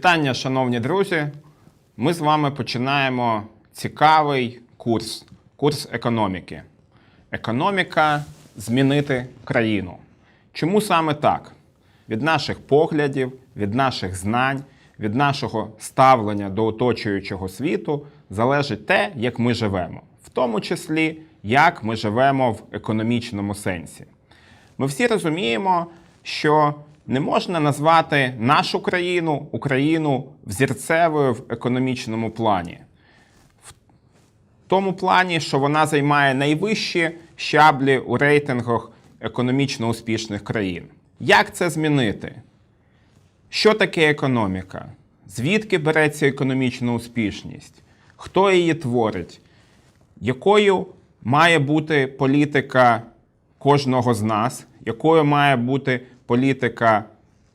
Вітання, шановні друзі. Ми з вами починаємо цікавий курс, курс економіки. Економіка змінити країну. Чому саме так? Від наших поглядів, від наших знань, від нашого ставлення до оточуючого світу залежить те, як ми живемо, в тому числі, як ми живемо в економічному сенсі. Ми всі розуміємо, що не можна назвати нашу країну, Україну взірцевою в економічному плані. В тому плані, що вона займає найвищі щаблі у рейтингах економічно успішних країн. Як це змінити? Що таке економіка? Звідки береться економічна успішність? Хто її творить? Якою має бути політика кожного з нас, якою має бути політика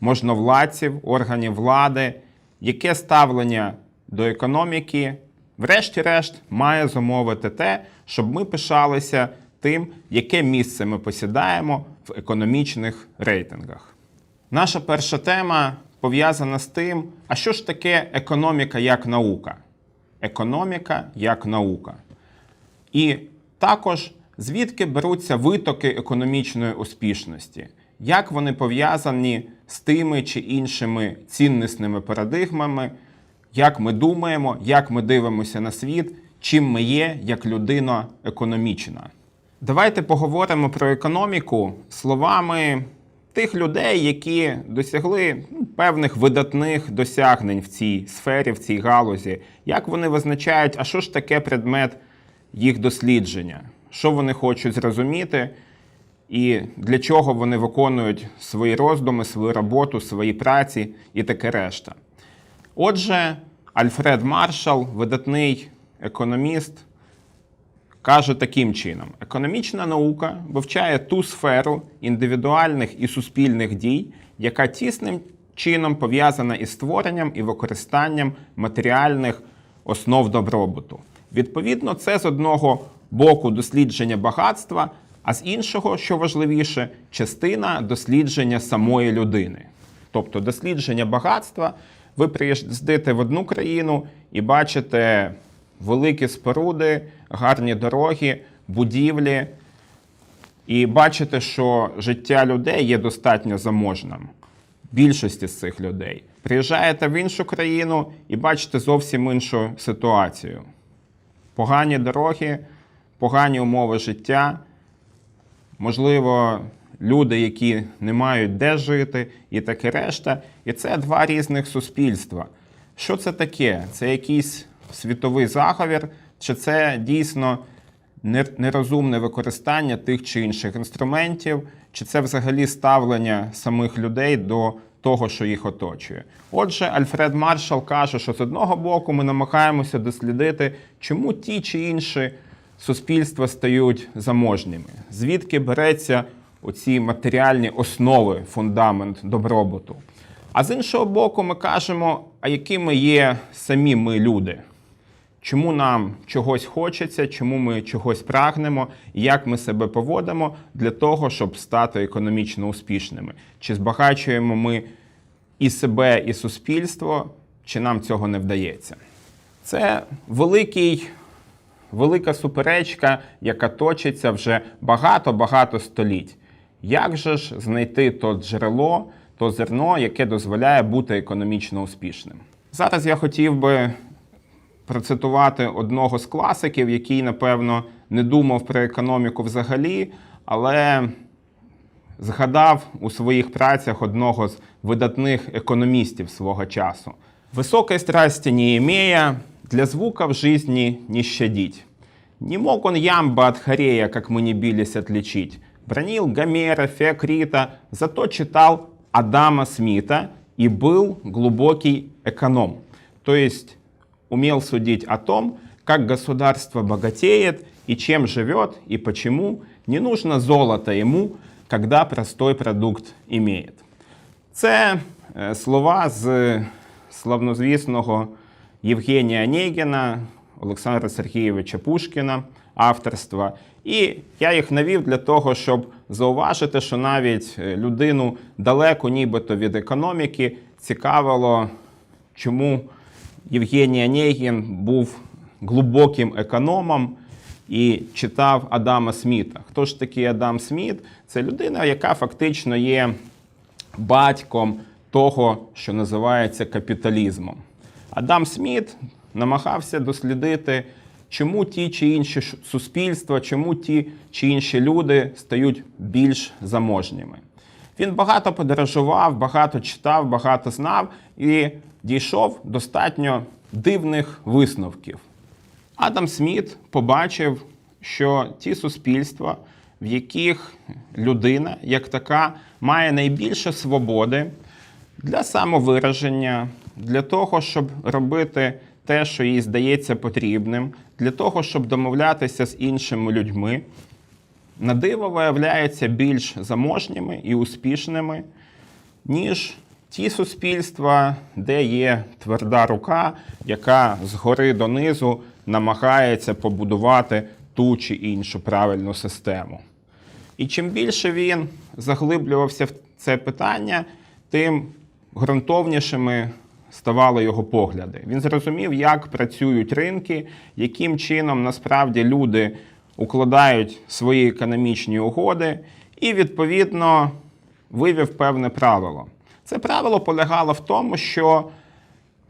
можновладців, органів влади, яке ставлення до економіки, врешті-решт, має зумовити те, щоб ми пишалися тим, яке місце ми посідаємо в економічних рейтингах. Наша перша тема пов'язана з тим, а що ж таке економіка як наука? Економіка як наука. І також звідки беруться витоки економічної успішності, як вони пов'язані з тими чи іншими ціннісними парадигмами, як ми думаємо, як ми дивимося на світ, чим ми є як людина економічна. Давайте поговоримо про економіку словами тих людей, які досягли ну, певних видатних досягнень в цій сфері, в цій галузі, як вони визначають, а що ж таке предмет їх дослідження, що вони хочуть зрозуміти, і для чого вони виконують свої роздуми, свою роботу, свої праці і таке решта. Отже, Альфред Маршал, видатний економіст, каже таким чином: економічна наука вивчає ту сферу індивідуальних і суспільних дій, яка тісним чином пов'язана із створенням і використанням матеріальних основ добробуту. Відповідно, це з одного боку дослідження багатства, а з іншого, що важливіше, частина дослідження самої людини. Тобто дослідження багатства, ви приїздите в одну країну і бачите великі споруди, гарні дороги, будівлі, і бачите, що життя людей є достатньо заможним. Більшості з цих людей. Приїжджаєте в іншу країну і бачите зовсім іншу ситуацію. Погані дороги, погані умови життя, можливо, люди, які не мають де жити, і таке решта. І це два різних суспільства. Що це таке? Це якийсь світовий заговір, чи це дійсно нерозумне використання тих чи інших інструментів, чи це взагалі ставлення самих людей до того, що їх оточує. Отже, Альфред Маршал каже, що з одного боку ми намагаємося дослідити, чому ті чи інші суспільства стають заможніми, звідки береться оці матеріальні основи, фундамент добробуту. А з іншого боку, ми кажемо, а якими є самі ми люди. Чому нам чогось хочеться, чому ми чогось прагнемо, як ми себе поводимо для того, щоб стати економічно успішними? Чи збагачуємо ми і себе, і суспільство, чи нам цього не вдається? Це великий, велика суперечка, яка точиться вже багато-багато століть. Як же ж знайти то джерело, то зерно, яке дозволяє бути економічно успішним? Зараз я хотів би процитувати одного з класиків, який, напевно, не думав про економіку взагалі, але згадав у своїх працях одного з видатних економістів свого часу. Высокой страсти не имея, для звука в жизни не щадить. Не мог он ямба от хорея, как мы не бились отличить. Бронил Гомера, Феокрита, зато читал Адама Смита и был глубокий эконом. То есть умел судить о том, как государство богатеет и чем живет и почему не нужно золото ему, когда простой продукт имеет. Це е, слова з славнозвісного Євгенія Онегіна, Олександра Сергійовича Пушкіна авторства. І я їх навів для того, щоб зауважити, що навіть е, людину далеко нібито від економіки цікавило чому Євгеній Онегін був глибоким економом і читав Адама Сміта. Хто ж такий Адам Сміт? Це людина, яка фактично є батьком того, що називається капіталізмом. Адам Сміт намагався дослідити, чому ті чи інші суспільства, чому ті чи інші люди стають більш заможніми. Він багато подорожував, багато читав, багато знав і дійшов достатньо дивних висновків. Адам Сміт побачив, що ті суспільства, в яких людина як така має найбільше свободи для самовираження, для того, щоб робити те, що їй здається потрібним, для того, щоб домовлятися з іншими людьми, на диво виявляються більш заможніми і успішними, ніж ті суспільства, де є тверда рука, яка згори донизу намагається побудувати ту чи іншу правильну систему. І чим більше він заглиблювався в це питання, тим ґрунтовнішими ставали його погляди. Він зрозумів, як працюють ринки, яким чином насправді люди укладають свої економічні угоди, і відповідно вивів певне правило. Це правило полягало в тому, що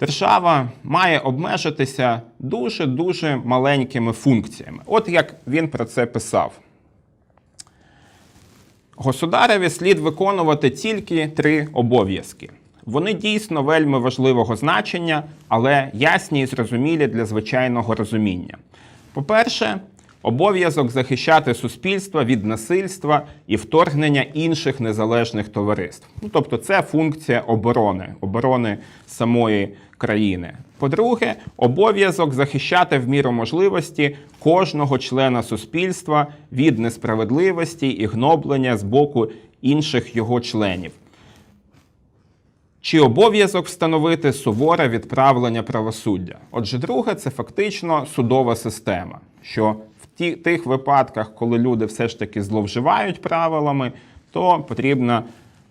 держава має обмежитися дуже-дуже маленькими функціями. От як він про це писав. Государеві слід виконувати тільки три обов'язки. Вони дійсно вельми важливого значення, але ясні і зрозумілі для звичайного розуміння. По-перше, обов'язок захищати суспільство від насильства і вторгнення інших незалежних товариств. Ну, тобто, це функція оборони, оборони самої країни. По-друге, обов'язок захищати в міру можливості кожного члена суспільства від несправедливості і гноблення з боку інших його членів. Чи обов'язок встановити суворе відправлення правосуддя? Отже, друге, це фактично судова система, що в ті, тих випадках, коли люди все ж таки зловживають правилами, то потрібна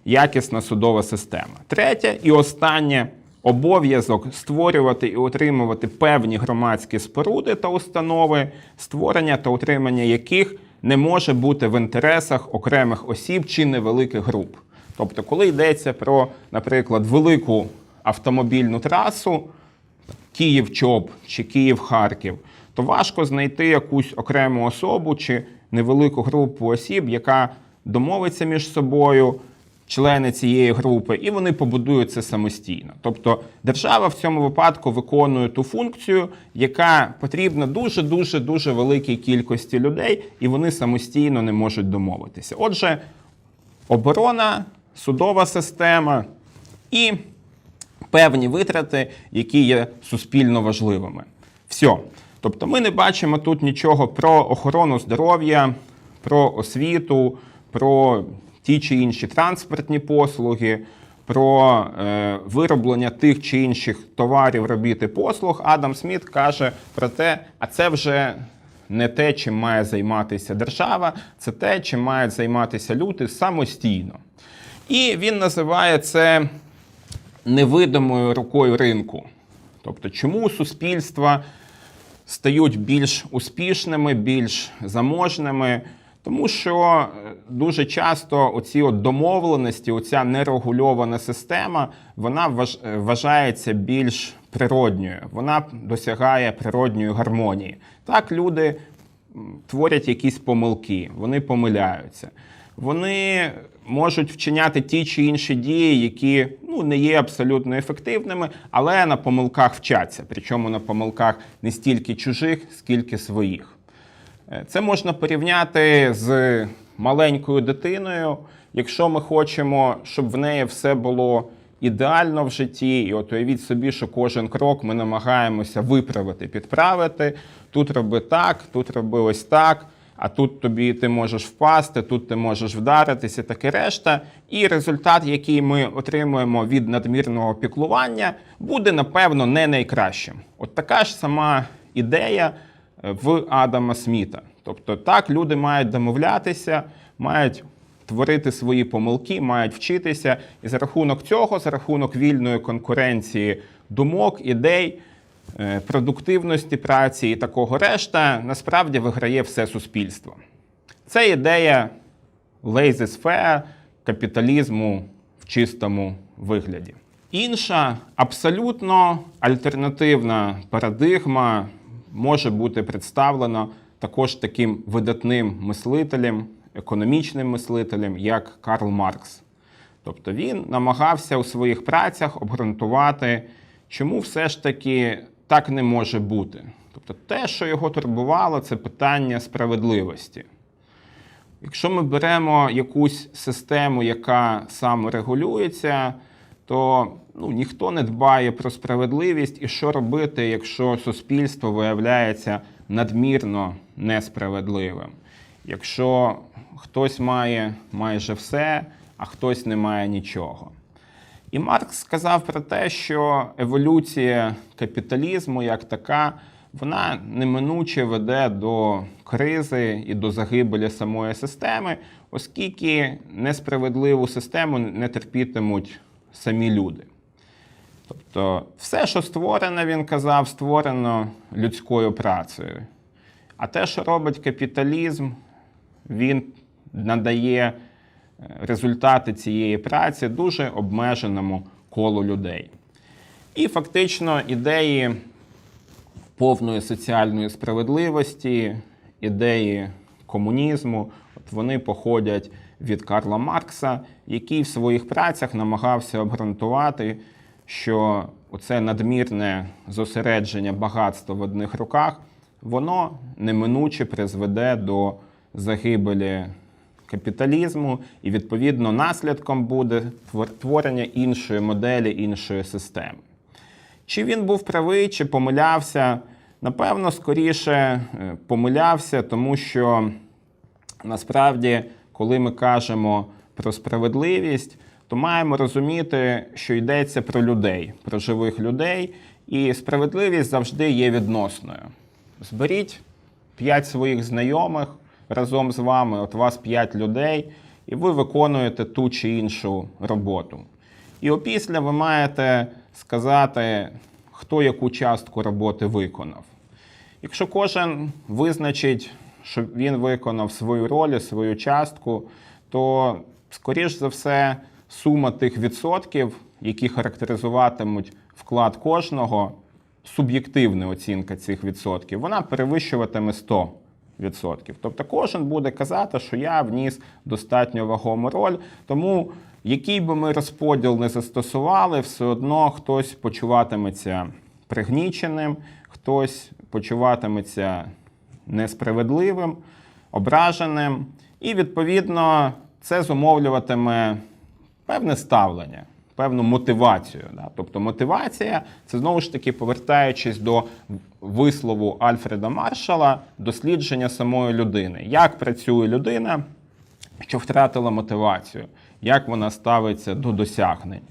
якісна судова система. Третє і останнє обов'язок створювати і утримувати певні громадські споруди та установи, створення та утримання яких не може бути в інтересах окремих осіб чи невеликих груп. Тобто, коли йдеться про, наприклад, велику автомобільну трасу Київ-Чоп чи Київ-Харків, то важко знайти якусь окрему особу чи невелику групу осіб, яка домовиться між собою, члени цієї групи, і вони побудують це самостійно. Тобто держава в цьому випадку виконує ту функцію, яка потрібна дуже дуже дуже великій кількості людей, і вони самостійно не можуть домовитися. Отже, оборона, судова система і певні витрати, які є суспільно важливими. Все. Тобто ми не бачимо тут нічого про охорону здоров'я, про освіту, про ті чи інші транспортні послуги, про е, вироблення тих чи інших товарів, робіт і послуг. Адам Сміт каже про те, а це вже не те, чим має займатися держава, це те, чим мають займатися люди самостійно. І він називає це невидимою рукою ринку. Тобто, чому суспільства стають більш успішними, більш заможними? Тому що е, дуже часто оці от домовленості, оця нерегульована система, вона е, вважається більш природньою, вона досягає природньої гармонії. Так, люди творять якісь помилки, вони помиляються. Вони можуть вчиняти ті чи інші дії, які ну, не є абсолютно ефективними, але на помилках вчаться. Причому на помилках не стільки чужих, скільки своїх. Е, Це можна порівняти з маленькою дитиною. Якщо ми хочемо, щоб в неї все було ідеально в житті, і от уявіть собі, що кожен крок ми намагаємося виправити, підправити. Тут роби так, тут роби ось так, а тут тобі ти можеш впасти, тут ти можеш вдаритися, таке решта. І результат, який ми отримуємо від надмірного піклування, буде напевно не найкращим. От така ж сама ідея е, в Адама Сміта. Тобто, так люди мають домовлятися, мають творити свої помилки, мають вчитися, і за рахунок цього, за рахунок вільної конкуренції думок, ідей, продуктивності праці і такого решта, насправді виграє все суспільство. Це ідея laissez-faire, капіталізму в чистому вигляді. Інша абсолютно альтернативна парадигма може бути представлена також таким видатним мислителем, економічним мислителем, як Карл Маркс. Тобто він намагався у своїх працях обґрунтувати, чому все ж таки так не може бути. Тобто те, що його турбувало, це питання справедливості. Якщо ми беремо якусь систему, яка саморегулюється, то ну, ніхто не дбає про справедливість і що робити, якщо суспільство виявляється надмірно несправедливим. Якщо хтось має майже все, а хтось не має нічого. І Маркс сказав про те, що еволюція капіталізму як така, вона неминуче веде до кризи і до загибелі самої системи, оскільки несправедливу систему не терпітимуть самі люди. Тобто, все, що створене, він казав, створено людською працею. А те, що робить капіталізм, він надає результати цієї праці дуже обмеженому колу людей. І фактично ідеї повної соціальної справедливості, ідеї комунізму, от вони походять від Карла Маркса, який в своїх працях намагався обґрунтувати, що оце надмірне зосередження багатства в одних руках, воно неминуче призведе до загибелі капіталізму, і відповідно наслідком буде творення іншої моделі, іншої системи. Чи він був правий, чи помилявся? Напевно, скоріше е, помилявся, тому що насправді, коли ми кажемо про справедливість, то маємо розуміти, що йдеться про людей, про живих людей, і справедливість завжди є відносною. Зберіть п'ять своїх знайомих разом з вами, от вас п'ять людей, і ви виконуєте ту чи іншу роботу. І опісля ви маєте сказати, хто яку частку роботи виконав. Якщо кожен визначить, що він виконав свою роль, свою частку, то, скоріш за все, сума тих відсотків, які характеризуватимуть вклад кожного, суб'єктивна оцінка цих відсотків, вона перевищуватиме 100%. Тобто кожен буде казати, що я вніс достатньо вагому роль, тому який би ми розподіл не застосували, все одно хтось почуватиметься пригніченим, хтось почуватиметься несправедливим, ображеним, і відповідно це зумовлюватиме певне ставлення, певну мотивацію. Да? Тобто мотивація це знову ж таки повертаючись до вислову Альфреда Маршала, дослідження самої людини. Як працює людина, що втратила мотивацію, як вона ставиться до досягнень.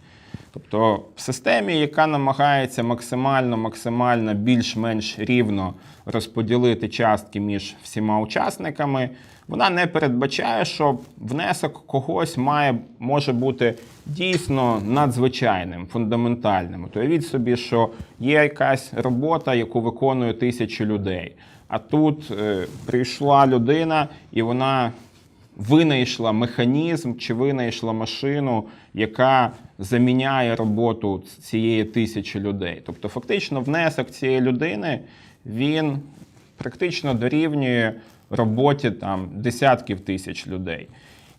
Тобто в системі, яка намагається максимально, максимально більш-менш рівно розподілити частки між всіма учасниками, вона не передбачає, що внесок когось має, може бути дійсно надзвичайним, фундаментальним. От уявіть собі, що є якась робота, яку виконує тисячі людей. А тут е, прийшла людина, і вона винайшла механізм чи винайшла машину, яка заміняє роботу цієї тисячі людей. Тобто, фактично, внесок цієї людини він практично дорівнює роботі там десятків тисяч людей.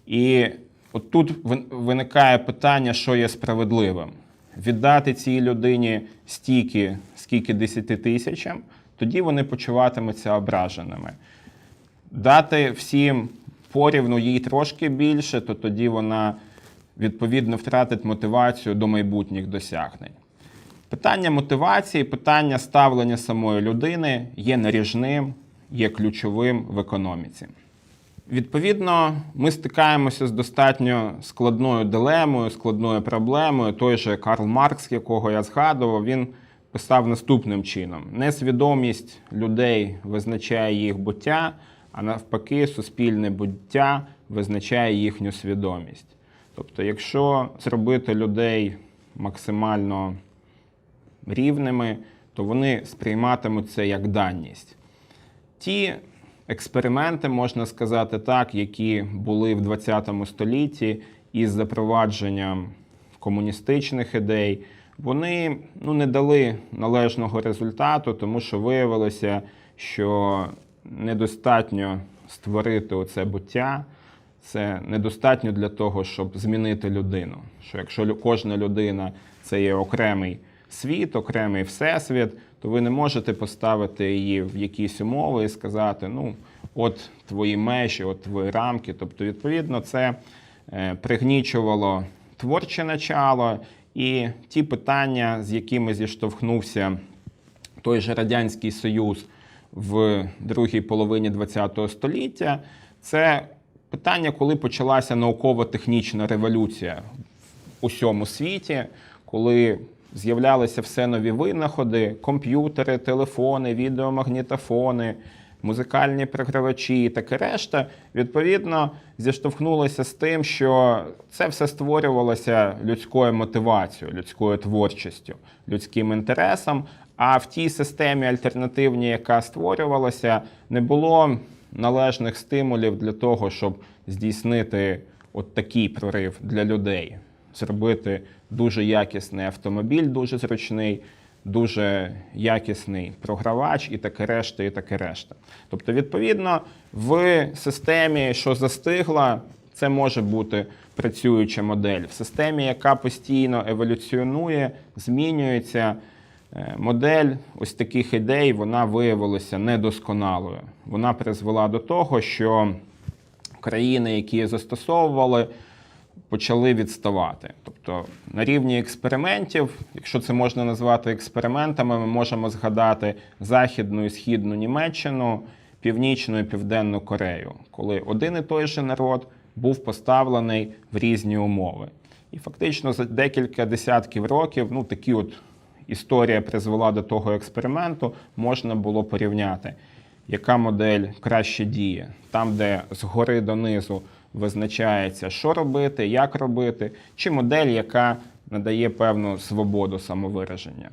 І от тут виникає питання, що є справедливим. Віддати цій людині стільки, скільки 10 тисячам, тоді вони почуватимуться ображеними дати всім порівну їй трошки більше, то тоді вона відповідно втратить мотивацію до майбутніх досягнень. Питання мотивації, питання ставлення самої людини є наріжним, є ключовим в економіці. Відповідно, ми стикаємося з достатньо складною дилемою, складною проблемою. Той же Карл Маркс, якого я згадував, він писав наступним чином: несвідомість людей визначає їх буття, а навпаки, суспільне буття визначає їхню свідомість. Тобто, якщо зробити людей максимально рівними, то вони сприйматимуть це як даність. Ті експерименти, можна сказати так, які були в 20 столітті із запровадженням комуністичних ідей, вони ну, не дали належного результату, тому що виявилося, що недостатньо створити оце буття. Це недостатньо для того, щоб змінити людину. Що якщо кожна людина це є окремий світ, окремий всесвіт, то ви не можете поставити її в якісь умови і сказати: ну, от твої межі, от твої рамки. Тобто, відповідно, це е, пригнічувало творче начало і ті питання, з якими зіштовхнувся той же Радянський Союз в другій половині ХХ століття, це питання, коли почалася науково-технічна революція в усьому світі, коли з'являлися все нові винаходи, комп'ютери, телефони, відеомагнітофони, музикальні програвачі і таке решта, відповідно, зіштовхнулося з тим, що це все створювалося людською мотивацією, людською творчістю, людським інтересом. А в тій системі альтернативній, яка створювалася, не було належних стимулів для того, щоб здійснити от такий прорив для людей, зробити дуже якісний автомобіль, дуже зручний, дуже якісний програвач і таке решта, і таке решта. Тобто, відповідно, в системі, що застигла, це може бути працююча модель. В системі, яка постійно еволюціонує, змінюється. Е, Модель ось таких ідей вона виявилася недосконалою. Вона призвела до того, що країни, які застосовували, почали відставати. Тобто на рівні експериментів, якщо це можна назвати експериментами, ми можемо згадати Західну і Східну Німеччину, Північну і Південну Корею, коли один і той же народ був поставлений в різні умови. І фактично за декілька десятків років, ну такі от історія призвела до того експерименту, можна було порівняти, яка модель краще діє, там, де згори донизу визначається, що робити, як робити, чи модель, яка надає певну свободу самовираження.